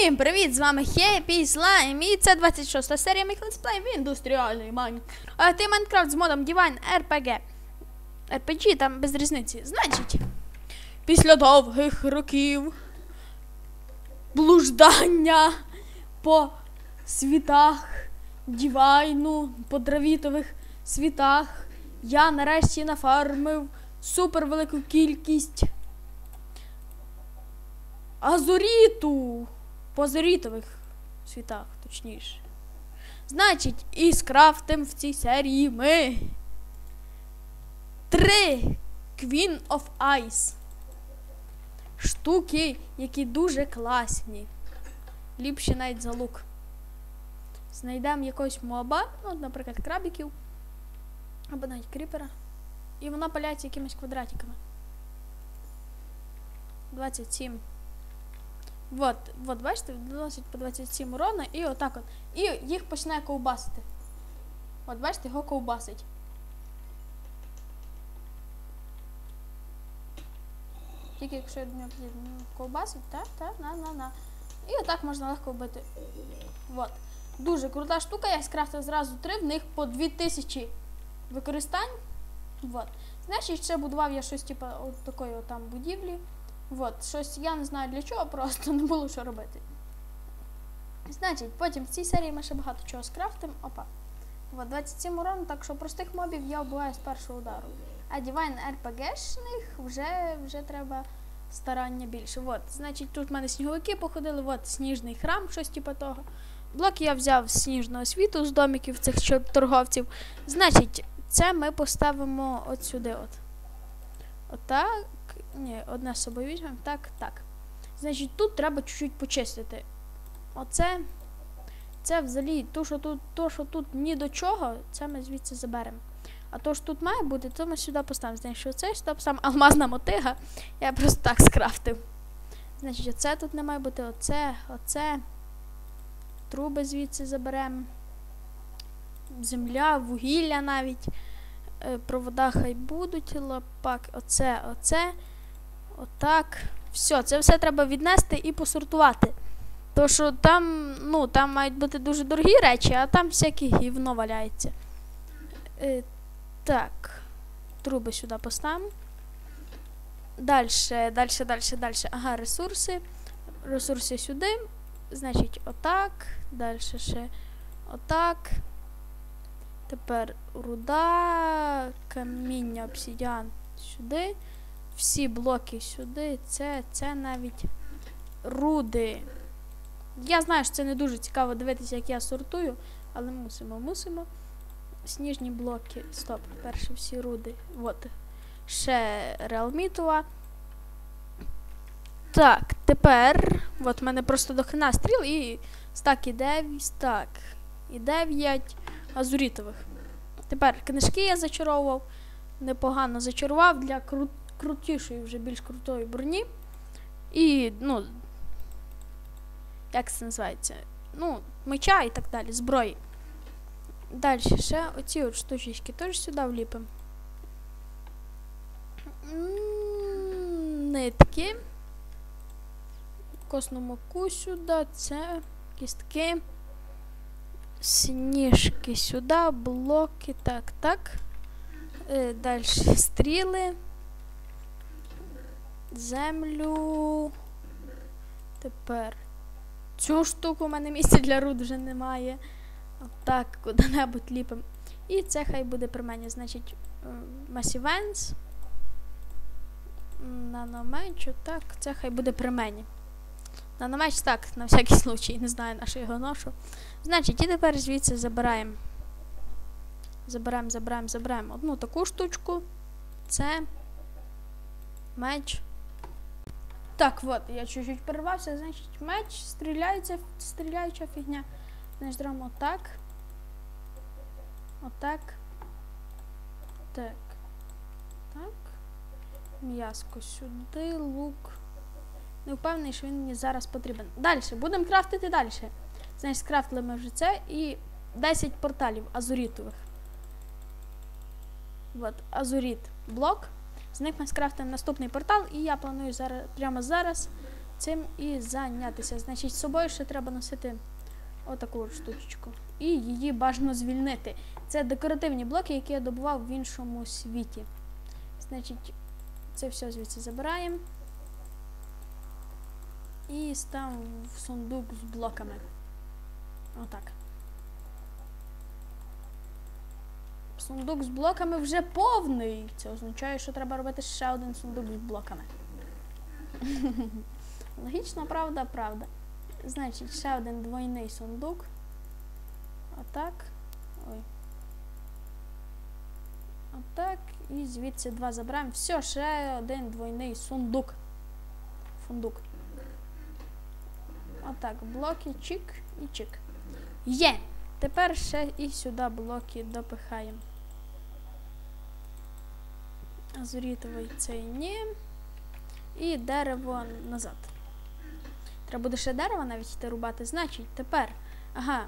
Всім привіт! З вами Хеппі Слайм і це 26 серія моїх летсплей в індустріальний Майнкрафт. А ти Майнкрафт з модом Divine RPG. RPG там без різниці. Значить, після довгих років блуждання по світах Дівайну, по дравітових світах, я нарешті нафармив супер велику кількість азуріту. По азурітових світах, точніше. Значить, і скрафтим в цій серії ми. Три Queen of Ice. Штуки, які дуже класні. Ліпші навіть за лук. Знайдемо якогось моба, ну, наприклад, крабіків. Або навіть кріпера. І вона паляється якимись квадратиками. 27. Вот, вот, бачите, доносить по 27 урона і отак от. І їх починає ковбасити. От, бачите, його ковбасить. Тільки якщо до нього підійде, ну, ковбасить, так, так, на, на, на. І отак можна легко вбити. Вот. Дуже крута штука, я скрафтив зразу три, в них по 2000 використань. Вот. Значить, ще будував я щось типу от такої от там будівлі. Вот, щось я не знаю для чого, просто не було що робити. Значить, потім в цій серії ми ще багато чого скрафтимо. Опа. Вот, 27 урону, так що простих мобів я вбиваю з першого удару. А Divine RPG-шних вже, вже треба старання більше. Вот, значить, тут в мене сніговики походили, от сніжний храм, щось типу того. Блок я взяв з сніжного світу, з домиків цих торговців. Значить, це ми поставимо от сюди. От. Отак. Ні, одне з собою візьмемо. Так, так. Значить, тут треба чуть-чуть почистити. Оце. Це взагалі, то, що тут, то, що тут ні до чого, це ми звідси заберемо. А то, що тут має бути, то ми сюди поставимо. Значить, оце сюди поставимо алмазна мотига. Я просто так скрафтив. Значить, оце тут не має бути, оце, оце. Труби звідси заберемо. Земля, вугілля навіть. Е, Провода хай будуть, лопак, оце, оце. Отак. Все, це все треба віднести і посортувати. То що там, ну, там мають бути дуже дорогі речі, а там всяке гівно валяється. Е, так. Труби сюди поставимо. Дальше, дальше, дальше, дальше. Ага, ресурси. Ресурси сюди. Значить, отак. Далі ще отак. Тепер руда, каміння, обсідіан сюди. Всі блоки сюди. Це, це навіть руди. Я знаю, що це не дуже цікаво дивитися, як я сортую, але мусимо, мусимо. Сніжні блоки. Стоп, перше всі руди. От. Ще реалмітова. Так, тепер. От в мене просто до стріл і стак і 9, стак і 9 азурітових. Тепер книжки я зачаровував. Непогано зачарував для кру- крутішої, вже більш крутої броні. І, ну. Як це називається? Ну, меча і так далі, зброї. Далі ще оці от штучечки теж сюди вліпимо. Нитки. Косну муку сюди, це кістки. Сніжки сюди, блоки, так, так. Е, Далі стріли. Землю. Тепер цю штуку у мене місця для руд вже немає. Отак, куди-небудь ліпимо. І це хай буде при мені. Значить, Massive Наномеч, так, це хай буде при мені. Наномеч так, на всякий случай, не знаю, на що його ношу. Значить, і тепер звідси забираємо. Забираємо, забираємо, забираємо одну таку штучку. Це меч. Так, от, я чуть-чуть перервався, значить, меч стріляється, стріляюча фігня. Значить, зробимо отак. Отак. Так. Так. М'яско сюди, лук. Не впевнений, що він мені зараз потрібен. Далі, будемо крафтити далі. Значить, скрафтили ми вже це і 10 порталів азурітових. От, азуріт блок. З них ми скрафтимо наступний портал, і я планую зараз, прямо зараз цим і зайнятися. Значить, з собою ще треба носити отаку от штучку. І її бажано звільнити. Це декоративні блоки, які я добував в іншому світі. Значить, це все звідси забираємо. І ставимо в сундук з блоками. Отак. Сундук з блоками вже повний. Це означає, що треба робити ще один сундук з блоками. Логічно, правда, правда. Значить, ще один двойний сундук. Отак. Ой. Отак. І звідси два забираємо. Все, ще один двойний сундук. Фундук. Отак, блоки, чик і чик. Є! Тепер ще і сюди блоки допихаємо. Азурітовий цей ні. І дерево назад. Треба буде ще дерево навіть йти рубати. Значить, тепер. Ага,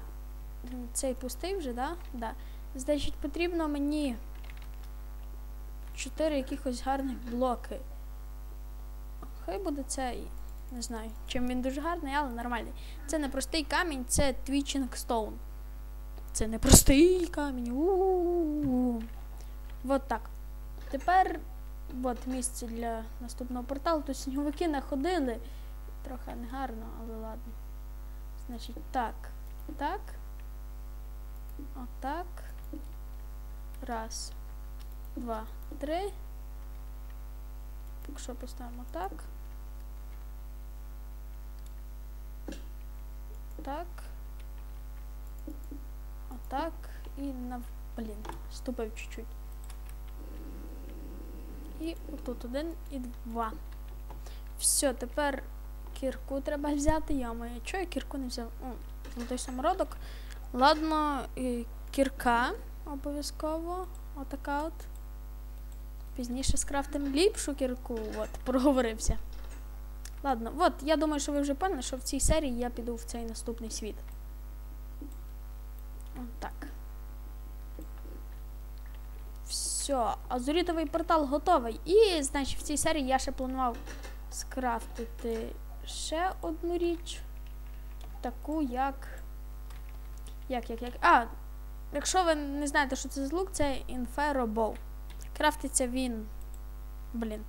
цей пустий вже, да? Да. Значить, потрібно мені чотири якихось гарних блоки. Хай буде цей. Не знаю, чим він дуже гарний, але нормальний. Це не простий камінь, це Twitching Stone. Це не простий камінь. У-у-у. От так. Тепер от місце для наступного порталу. Тут сніговики находили. Трохи негарно, але ладно. Значить, так. Так. Отак. Раз. Два. Три. Якщо поставимо так. Так. Отак. І на... Блін, ступив чуть-чуть. І отут один і два. Все, тепер кірку треба взяти. Я маю. Чого я кірку не взяв? О, золотий самородок. Ладно, і кірка обов'язково. Отака от. Пізніше скрафтим ліпшу кірку. От, проговорився. Ладно, от, я думаю, що ви вже поняли, що в цій серії я піду в цей наступний світ. От так. Все, азурітовий портал готовий. І, значить, в цій серії я ще планував скрафтити ще одну річ. Таку, як. Як, як, як. А, якщо ви не знаєте, що це за лук, це Bow. Крафтиться він. Блін.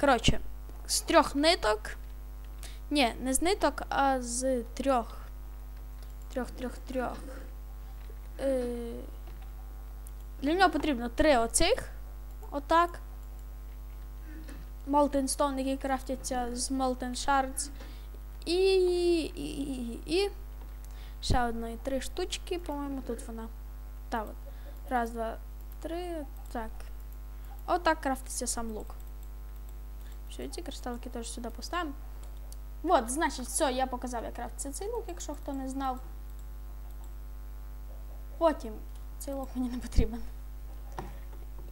Коротше, з трьох ниток. Ні, не з ниток, а з трьох. Трьох, трьох, трьох. Е... Для нього потрібно три оцих. Отак. Molten Stone, які крафтяться з Molten Shards. І. І. І. і. Ще одної три штучки, по-моєму, тут вона. Та от. Раз, два, три. Так. Отак крафтиться сам лук. Що ці кристалки теж сюди поставимо. От, значить, все, я показав, як крафтиться цей лук, якщо хто не знав. Потім цей лук мені не потрібен.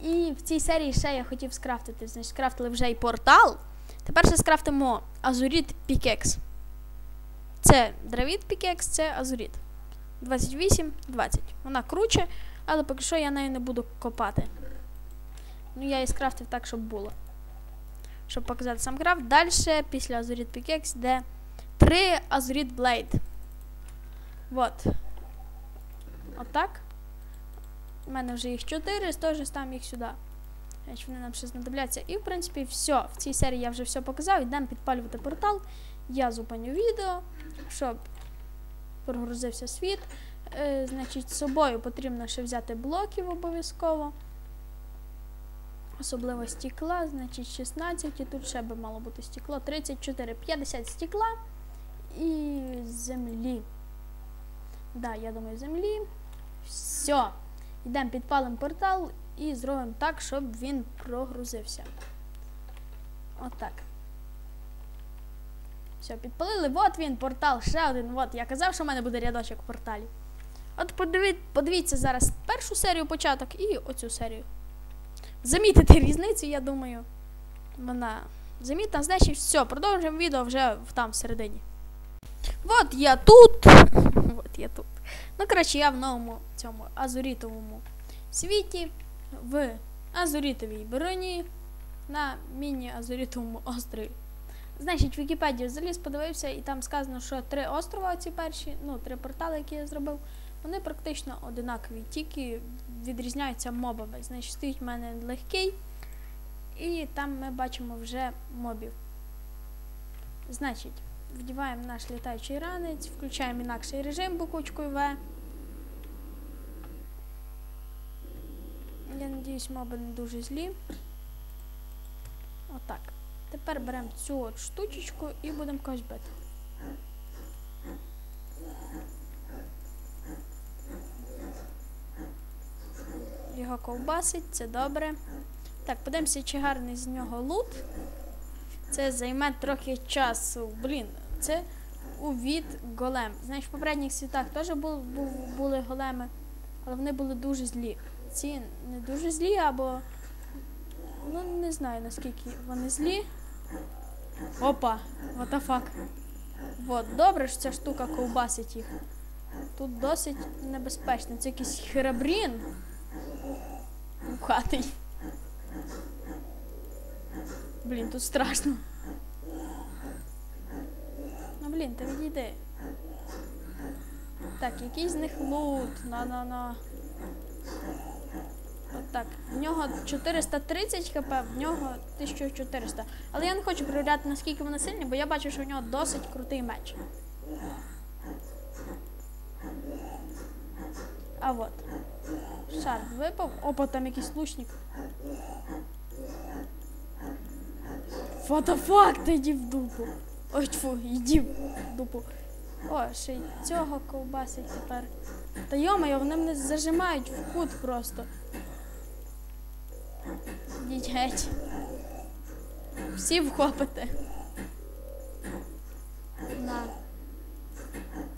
І в цій серії ще я хотів скрафтити. Значить, скрафтили вже і портал. Тепер ще скрафтимо Азуріт Пікекс. Це Дравід Пікекс, це Азуріт. 28, 20. Вона круче, але поки що я нею не буду копати. Ну, я її скрафтив так, щоб було. Щоб показати сам крафт. Далі, після Азуріт Пікекс, йде 3 Азуріт Блейд. Вот. Отак. У мене вже їх 4, теж ставимо їх сюди. Значить, вони нам ще знадобляться. І, в принципі, все. В цій серії я вже все показав. Йдемо підпалювати портал. Я зупиню відео, щоб прогрузився світ. Е, значить, з собою потрібно ще взяти блоків обов'язково. Особливо стекла, значить 16, і тут ще би мало бути стекло. 34, 50 стекла і землі. Да, я думаю, землі. Все. Йдемо підпалимо портал і зробимо так, щоб він прогрузився. Отак. Все, підпалили. От він, портал, ще один. От, я казав, що в мене буде рядочок в порталі. От подиві... подивіться зараз першу серію початок і оцю серію. Замітите різницю, я думаю. Вона замітна, значить, все, продовжуємо відео вже там всередині. От я тут. От я тут. Ну, коротше, я в новому цьому азурітовому світі, в азурітовій броні на міні-азурітовому острові. Значить, в Вікіпедію заліз, подивився, і там сказано, що три острова, ці перші, ну, три портали, які я зробив, вони практично одинакові, тільки відрізняються мобами. Значить, стоїть в мене легкий, і там ми бачимо вже мобів. Значить, вдіваємо наш літаючий ранець, включаємо інакший режим буквочкою В. Я надіюсь, моби не дуже злі. Отак. Тепер беремо цю от штучечку і будемо когось бити. Його ковбасить, це добре. Так, подивимося, чи гарний з нього лут. Це займе трохи часу. Блін, це у від голем. Знаєш, в попередніх світах теж бу- бу- були големи, але вони були дуже злі. Ці не дуже злі, або. Ну, не знаю наскільки вони злі. Опа, what the fuck. Добре, що ця штука ковбасить їх. Тут досить небезпечно. Це якийсь херабрін. Ухатий. Блін, тут страшно. Блін, ти відійди. Так, який з них лут? На-на-на. От так. В нього 430 хп, в нього 1400. Але я не хочу перевіряти, наскільки вони сильні, бо я бачу, що в нього досить крутий меч. А от. Шар випав. Опа, там якийсь лучник. What the fuck, ти йди в дупу. Ой, тьфу, йди в дупу. О, ще й цього ковбасить тепер. Та йомайо, вони мене зажимають в кут просто. Йдіть геть. Всі вхопите. На.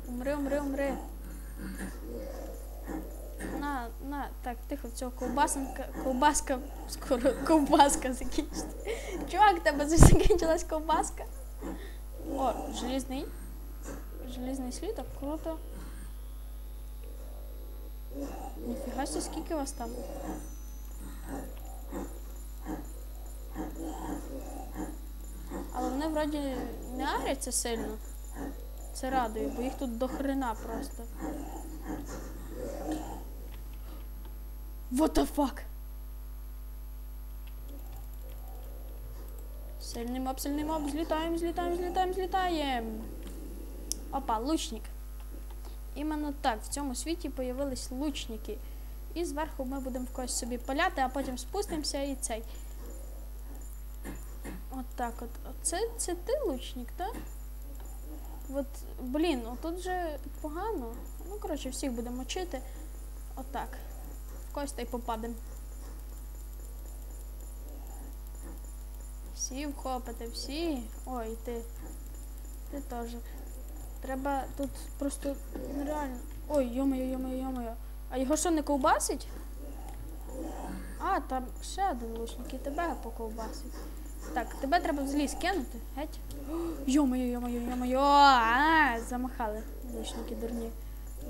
Умри, умри, умри. На, на, так, тихо, цього ковбасенка, ковбаска, скоро ковбаска закінчиться. Чувак, тебе закінчилась ковбаска. О, желізний. Желізний слідок, круто. Ніфіга себе, скільки вас там? Але вони вроді не агряться сильно. Це радує, бо їх тут до хрена просто. What the fuck? Сильний моб, сильний моб, злітаємо, злітаємо, злітаємо, злітаємо. Опа, лучник. Іменно так, в цьому світі появились лучники. І зверху ми будемо в когось собі паляти, а потім спустимося і цей. От так от. Це, це ти лучник, так? От, блін, отут же погано. Ну, коротше, всіх будемо мочити. Отак. В когось та й попадемо. Всі вхопити, всі. Ой, ти. Ти теж. Треба тут просто нереально. Ой, йомаю, йомаю, йомаю. А його що не ковбасить? А, там ще один лучник і тебе поковбасить. Так, тебе треба в злі скинути. Геть. Йомаю, йомаю, йомаю. А, замахали лучники дурні.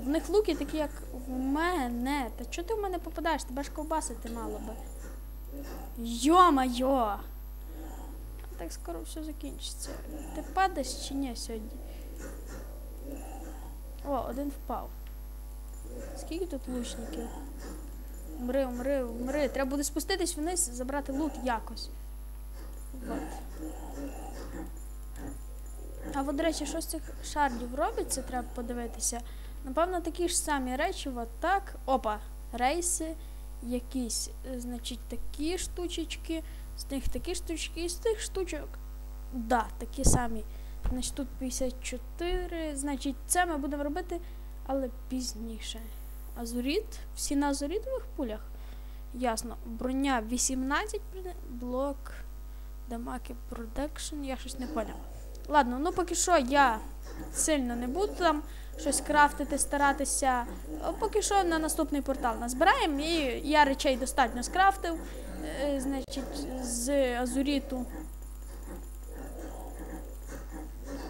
В них луки такі, як в мене. Та чого ти в мене попадаєш? Тебе ж ковбасити мало би. Йо-майо! Так скоро все закінчиться. Ти падаєш чи ні сьогодні? О, один впав. Скільки тут лучників? Умри, умри, умри. Треба буде спуститись вниз, забрати лут якось. От. А от, до речі, що з цих шардів робиться, треба подивитися. Напевно, такі ж самі речі, от так. Опа, рейси, якісь, е, значить, такі штучечки, з них такі штучки, і з тих штучок. Да, такі самі. Значить, тут 54. Значить, це ми будемо робити, але пізніше. Азуріт, всі на азурітових пулях. Ясно. Броня 18, блок, дамаки, продакшн, я щось не поняла. Ладно, ну поки що я сильно не буду там щось крафтити, старатися. Поки що на наступний портал назбираємо, і я речей достатньо скрафтив, значить, з азуріту.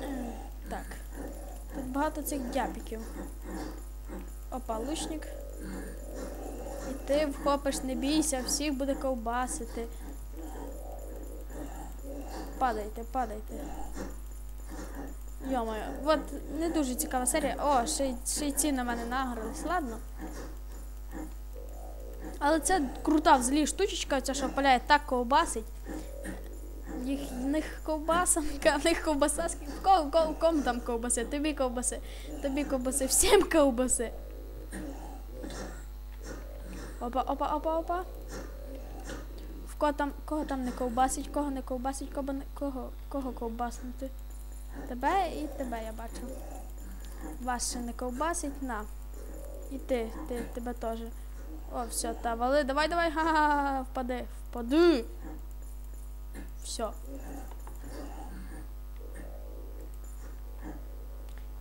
Е, Так. Тут багато цих дяпіків. Опа, лучник. І ти вхопиш, не бійся, всіх буде ковбасити. падайте, падайте. Йомаю, от не дуже цікава серія. О, ще й ці на мене награлись, ладно. Але це крута взагалі штучечка, ця що паляє так ковбасить. Їх, в них ковбасанка, в них ковбаса. кого, в кому там ковбаси? Тобі ковбаси, тобі ковбаси, всім ковбаси. Опа, опа, опа, опа. В кого там, кого там не ковбасить, кого не ковбасить, кого, не- кого, кого ковбаснути? Тебе і тебе я бачу. Вас ще не ковбасить, на. І ти, ти, тебе теж. О, все, та вали, давай, давай, ха-ха-ха, впади, впади. Все.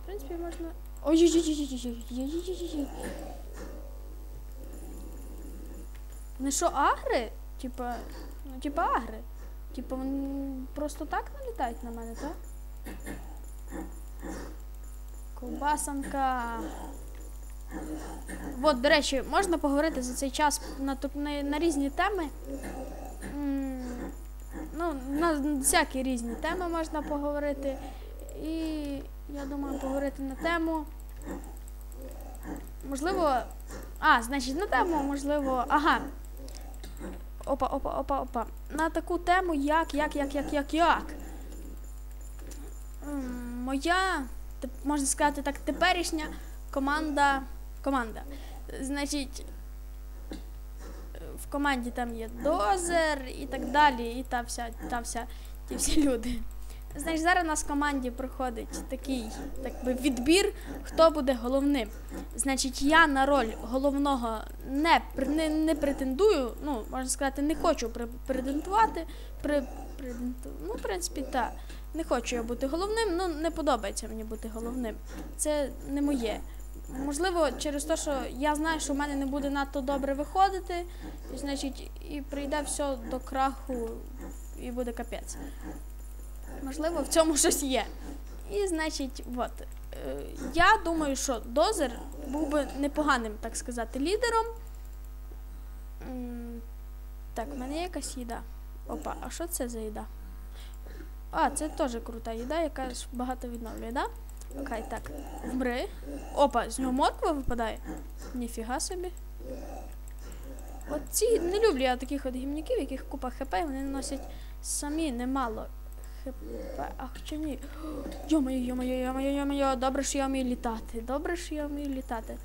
В принципі, можна. Ой-ой-ой-ой-ой-ой-ой-ой-ой. Вони що, агри? Типа, ну, типа агри. Типа, вони просто так налітають на мене, так? Ковбасанка. От, до речі, можна поговорити за цей час на, на, на різні теми. Ну, на всякі різні теми можна поговорити. І я думаю, поговорити на тему. Можливо. А, значить, на тему, можливо. Ага. Опа, опа, опа, опа. На таку тему, як, як, як, як, як, як. Моя, можна сказати так, теперішня команда. Команда. Значить, в команді там є дозер і так далі, і та вся, та вся, ті всі люди. Значить, зараз у нас в команді проходить такий так би, відбір, хто буде головним. Значить, я на роль головного не, не, не претендую, ну, можна сказати, не хочу пре- претендувати. При, претенду- ну, в принципі, так. Не хочу я бути головним, ну не подобається мені бути головним. Це не моє. Можливо, через те, що я знаю, що в мене не буде надто добре виходити, і, значить, і прийде все до краху, і буде капець. Можливо, в цьому щось є. І, значить, от. е, Я думаю, що Дозер був би непоганим, так сказати, лідером. Так, в мене якась їда. Опа, а що це за їда? А, це теж крута їда, яка ж багато відновлює, да? Окей, так. Вмри. Опа, з нього морква випадає. Ніфіга собі. От ці не люблю я таких от гімняків, яких купа хп, вони носять самі немало хп. Ах, чи ні? Йо-моє, йо-моє, йо-моє, йо-моє, добре, що я вмію літати. Добре, що я вмію літати.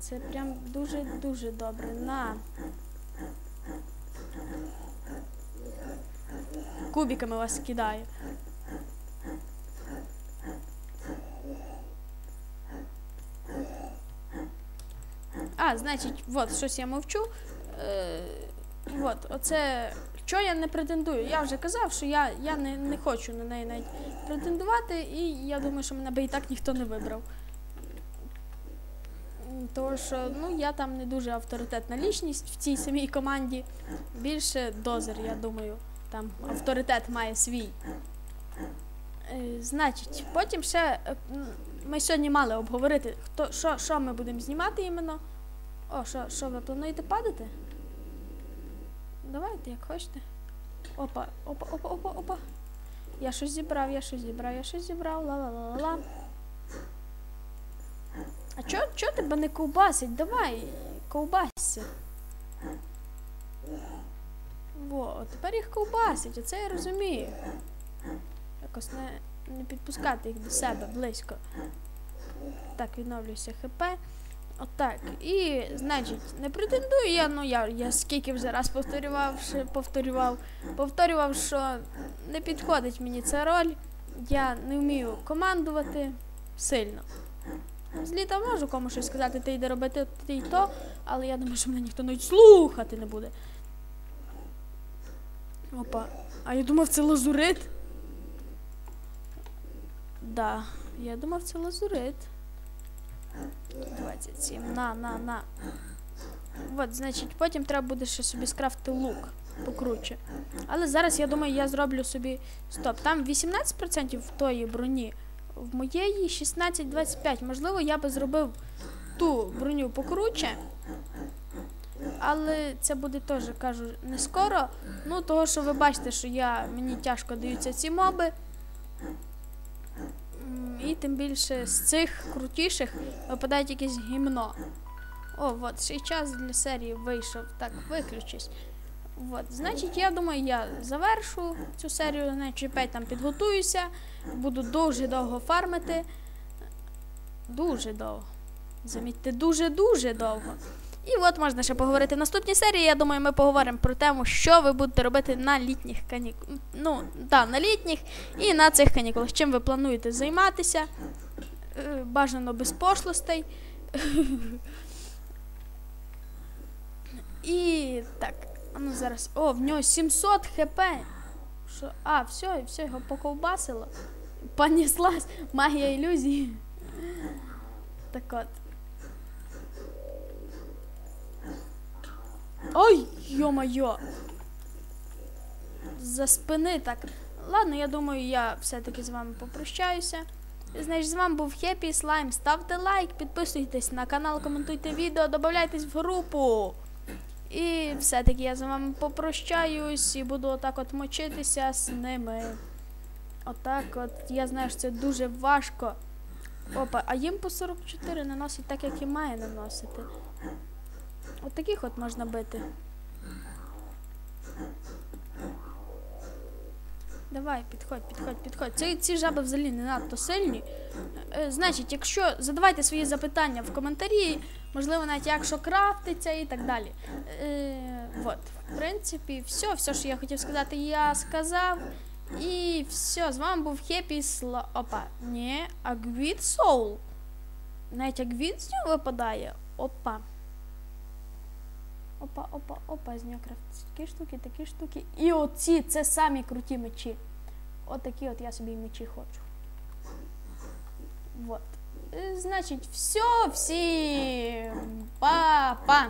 Це прям дуже-дуже добре. На. Кубиками вас кидаю. Значить, от, щось я мовчу. Е, от, оце. Що я не претендую? Я вже казав, що я, я не, не хочу на неї навіть претендувати, і я думаю, що мене би і так ніхто не вибрав. Тому що ну, я там не дуже авторитетна лічність в цій самій команді. Більше дозер, я думаю, там авторитет має свій. Е, значить, потім ще е, ми сьогодні мали обговорити, хто, що, що ми будемо знімати іменно. О, що, що ви плануєте падати? Давайте, як хочете. Опа, опа, опа, опа, опа. Я щось зібрав, я щось зібрав, я щось зібрав, ла-ла-ла-ла. А чо, чо тебе не ковбасить? Давай, ковбасься. Во, тепер їх ковбасить, оце я розумію. Якось не, не підпускати їх до себе близько. Так, відновлюється ХП. Отак. І, значить, не претендую я, ну я, я скільки вже раз повторював, повторював, повторював, що не підходить мені ця роль. Я не вмію командувати сильно. З літа можу комусь щось сказати, ти йде робити те і то, але я думаю, що мене ніхто навіть слухати не буде. Опа. А я думав, це лазурит. Да, я думав, це лазурит. 27. На, на, на. От, значить, потім треба буде ще собі скрафти лук покруче. Але зараз я думаю, я зроблю собі. Стоп, там 18% в тої броні. В моєї 16-25. Можливо, я би зробив ту броню покруче. але це буде теж, кажу, не скоро. Ну, того, що ви бачите, що я, мені тяжко даються ці моби. І тим більше з цих крутіших випадає якесь гімно. О, от, ще час для серії вийшов. Так, виключись. От, значить, я думаю, я завершу цю серію, значить, там підготуюся, буду дуже довго фармити. Дуже довго. Замітьте, дуже-дуже довго. І от можна ще поговорити в наступній серії. Я думаю, ми поговоримо про тему, що ви будете робити на літніх канікулах. Ну, так, на літніх і на цих канікулах. Чим ви плануєте займатися? Е, Бажано без пошлостей. І так, а ну зараз. О, в нього 700 хп. Що? А, все, і все, його поковбасило. Понеслась магія ілюзії. Так от. Ой, йо-моє. За спини так. Ладно, я думаю, я все-таки з вами попрощаюся. Значить, з вами був Хеппі Слайм. Ставте лайк, підписуйтесь на канал, коментуйте відео, додавайтесь в групу. І все-таки я з вами попрощаюсь і буду отак от мочитися з ними. Отак от. Я знаю, що це дуже важко. Опа, а їм по 44 наносить так, як і має наносити. От таких от можна бити. Давай, підходь, підходь, підходь. Ці, ці жаби взагалі не надто сильні. Е, значить, якщо задавайте свої запитання в коментарі, можливо, навіть як що крафтиться і так далі. Е, от, в принципі, все, все, що я хотів сказати, я сказав. І все, з вами був Хеппі Сла. Опа, ні, Агвіт Соул. Навіть Агвіт з нього випадає. Опа. Опа, опа, опа, з нього крафт такі штуки, такі штуки. І оці, це самі круті мечі. Отакі от я собі мечі хочу. Вот. Значить, все, всім па-па.